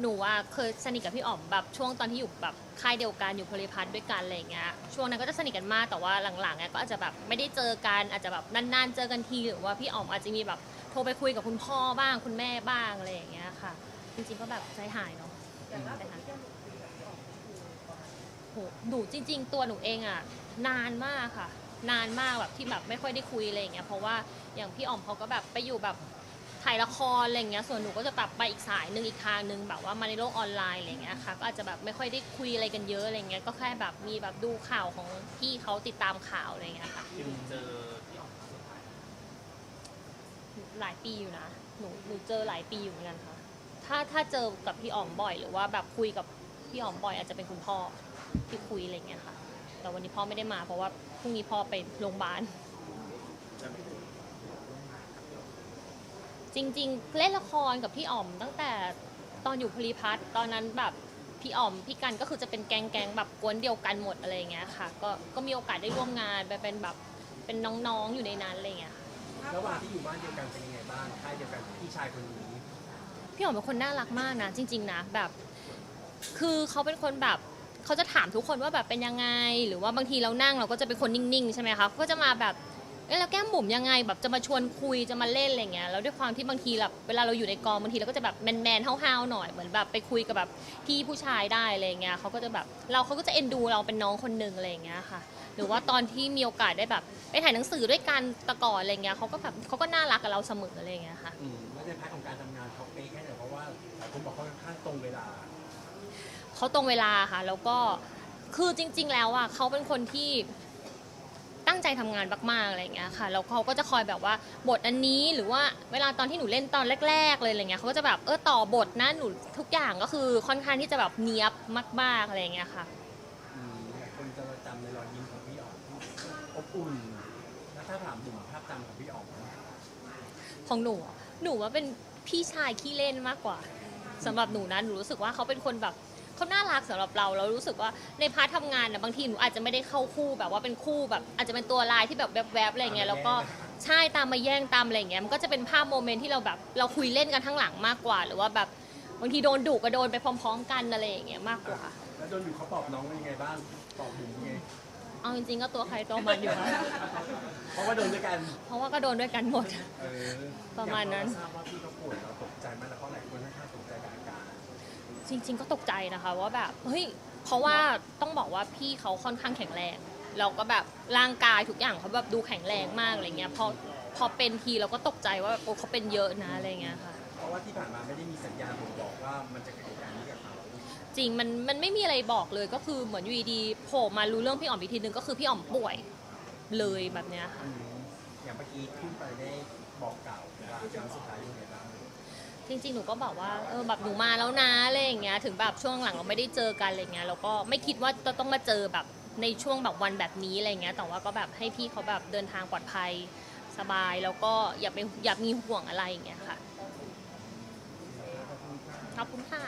หนูอะเคยสนิทกับพี่อ๋อมแบบช่วงตอนที่อยู่แบบค่ายเดียวกันอยู่โพลิพัทด้วยกันอะไรอย่างเงี้ยช่วงนั้นก็จะสนิทกันมากแต่ว่าหลังๆเนี่ยก็อาจจะแบบไม่ได้เจอกันอาจจะแบบนานๆเจอกันทีหรือว่าพี่อ๋อมอาจจะมีแบบโทรไปคุยกับคุณพ่อบ้างคุณแม่บ้างอะไรอย่างเงี้ยค่ะ จริงๆก็แบบใจหายเนาะอย่างล่าสุดใจหายที่แก้มหนูคุยกับพี่อ๋อมคือตอนไหนโหหนูจริง ๆ ตัวหนูเองอะนานมากค่ะ นานมากแบบที่แบบไม่ค่อยได้คุยอะไรอย่างเงี้ยเพราะว่าอย่างพี่อ๋อมเขาก็แบบไปอยู่แบบ ถ่ายละครอะไรอย่างเงี้ย ส่วนหนูก็จะแบบไปอีกสายหนึ่งอีกทางหนึ่งแบบว่ามาในโลกออนไลน์อะไรอย่างเงี้ยค่ะ ก็อาจจะแบบไม่ค่อยได้คุยอะไรกันเยอะอะไรเงี้ย ก็แค่แบบมีแบบดูข่าวของพี่เขาติดตามข่าวอะไรอย่างเงี้ยค่ะที่เจอพี่อ๋อมครั้งสุดท้ายหลายปีอยู่นะ หนูหนูเจอหลายปีอยู่เหมือนกันค่ะ ถ้าถ้าเจอกับพี่อ๋อมบ่อย หรือว่าแบบคุยกับพี่อ๋อมบ่อย อาจจะเป็นคุณพ่อที่คุยอะไรอย่างเงี้ยค่ะ แต่วันนี้พ่อไม่ได้มาเพราะว่าพรุ่งนี้พ่อไปโรงพยาบาล จริง ๆ เล่นละครกับพี่อ๋อม ตั้งแต่ตอนอยู่พลีพัทตอนนั้นแบบพี่อ๋อมพี่กันก็คือจะเป็นแก๊งแก๊งแบบกวนเดียวกันหมดอะไรอย่างเงี้ยค่ะ ก็ก็มีโอกาสได้ร่วมงานไปเป็นแบบเป็นน้องๆอยู่ในนั้นอะไรอย่างเงี้ยค่ะระหว่างที่อยู่บ้านเดียวกันเป็นยังไงบ้างค่ายเดียวกันพี่ชายคนนี้พี่อ๋อมเป็นคนน่ารักมากนะจริง ๆนะแบบ คือเขาเป็นคนแบบเขาจะถามทุกคนว่าแบบเป็นยังไง หรือว่าบางทีเรานั่งเราก็จะเป็นคนนิ่งๆใช่ไหมคะก็จะมาแบบ เอ้ยแล้วแก้มบุ๋มยังไงแบบจะมาชวนคุยจะมาเล่นอะไรเงี้ยแล้วด้วยความที่บางทีแบบเวลาเราอยู่ในกองบางทีเราก็จะแบบแมนๆห้าวๆหน่อยเหมือนแบบไปคุยกับแบบพี่ผู้ชายได้อะไรเงี้ยเขาก็จะแบบเราเขาก็จะเอ็นดูเราเป็นน้องคนหนึ่งอะไรเงี้ยค่ะ หรือว่าตอนที่มีโอกาสได้แบบไปถ่ายหนังสือด้วยกันแตะก่อนอะไรเงี้ยเขาก็แบบเขาก็น่ารักกับเราเสมออะไรเงี้ยค่ะ อืมแล้วในพาร์ทของการทำงานเขาเป๊ะแค่ไหนเพราะว่าหลายคนบอกเขาค่อนข้างตรงเวลา เขาตรงเวลาค่ะ แล้วก็คือจริง ๆ แล้วอะเขาเป็นคนที่ ตั้งใจทำงานมากๆอะไรอย่างเงี้ยค่ะแล้วเขาก็จะคอยแบบว่าบทอันนี้หรือว่าเวลาตอนที่หนูเล่นตอนแรก ๆ เลยอะไรเงี้ยเขาก็จะแบบเออต่อบทนะหนูทุกอย่างก็คือค่อนข้างที่จะแบบเนี้ยบมาก ๆอะไรอย่างเงี้ยค่ะอืมหลายคนจะจำในรอยยิ้มของพี่อ๋อมที่อบอุ่นแล้วถ้าถามถึงภาพจำของพี่อ๋อมของหนูอะหนูว่าเป็นพี่ชายขี้เล่นมากกว่าสำหรับหนูนะหนูรู้สึกว่าเขาเป็นคนแบบ เขาน่ารักสำหรับเรา เรารู้สึกว่าในพาร์ททำงานนะบางทีหนูอาจจะไม่ได้เข้าคู่แบบว่าเป็นคู่แบบ อาจจะเป็นตัวลายที่แบบแวบๆอะไรเงี้ยแล้วก็ใช่ตามมาแย่งตามอะไรเงี้ยมันก็จะเป็นภาพโมเมนต์ที่เราแบบเราคุยเล่นกันทั้งหลังมากกว่า หรือว่าแบบบางทีโดนดุก็โดนไปพร้อม ๆ กันอะไรอย่างเงี้ยมากกว่า แล้วโดนอยู่เขาปลอบน้องเป็นยังไงบ้างปลอบบุ๋มยังไงเอาจริงๆก็ตัวใครตัวมันอยู่นะเพราะว่าโดนด้วยกัน เพราะว่าก็โดนด้วยกันหมด เออประมาณนั้น อยกทราบว่าพี่เขาป่วยเราตกใจไหมแล้วเพราะหลายคนค่อนข้างตกใจกับอาการ จริง ๆ ก็ตกใจนะคะว่าแบบเฮ้ยเพราะว่าต้องบอกว่าพี่เขาค่อนข้างแข็งแรงเราก็แบบร่างกายทุกอย่างเขาแบบดูแข็งแรงมากอะไรเงี้ยพอพอเป็นทีเราก็ตกใจว่าโอ้เขาเป็นเยอะนะอะไรเงี้ยค่ะ เพราะว่าที่ผ่านมาไม่ได้มีสัญญาณบ่งบอกว่ามันจะเกิดเหตุการณ์นี้กับเขาจริงมันมันไม่มีอะไรบอกเลยก็คือเหมือนอยู่ดีๆโผล่มารู้เรื่องพี่อ๋อมอีกทีนึงก็คือพี่อ๋อมป่วยเลยแบบเนี้ยค่ะ อืมอย่างเมื่อกี้ขึ้นไปได้บอกกล่าวว่าครั้งสุดท้ายยังไงบ้าง จริงๆ หนูก็บอกว่าเออแบบหนูมาแล้วนะอะไรอย่างเงี้ยถึงแบบช่วงหลังเราไม่ได้เจอกันอะไรเงี้ยเราก็ไม่คิดว่าจะต้องมาเจอแบบในช่วงแบบวันแบบนี้อะไรเงี้ยแต่ว่าก็แบบให้พี่เขาแบบเดินทางปลอดภัยสบายแล้วก็อย่าไปอย่ามีห่วงอะไรอย่างเงี้ยค่ะขอบคุณค่ะ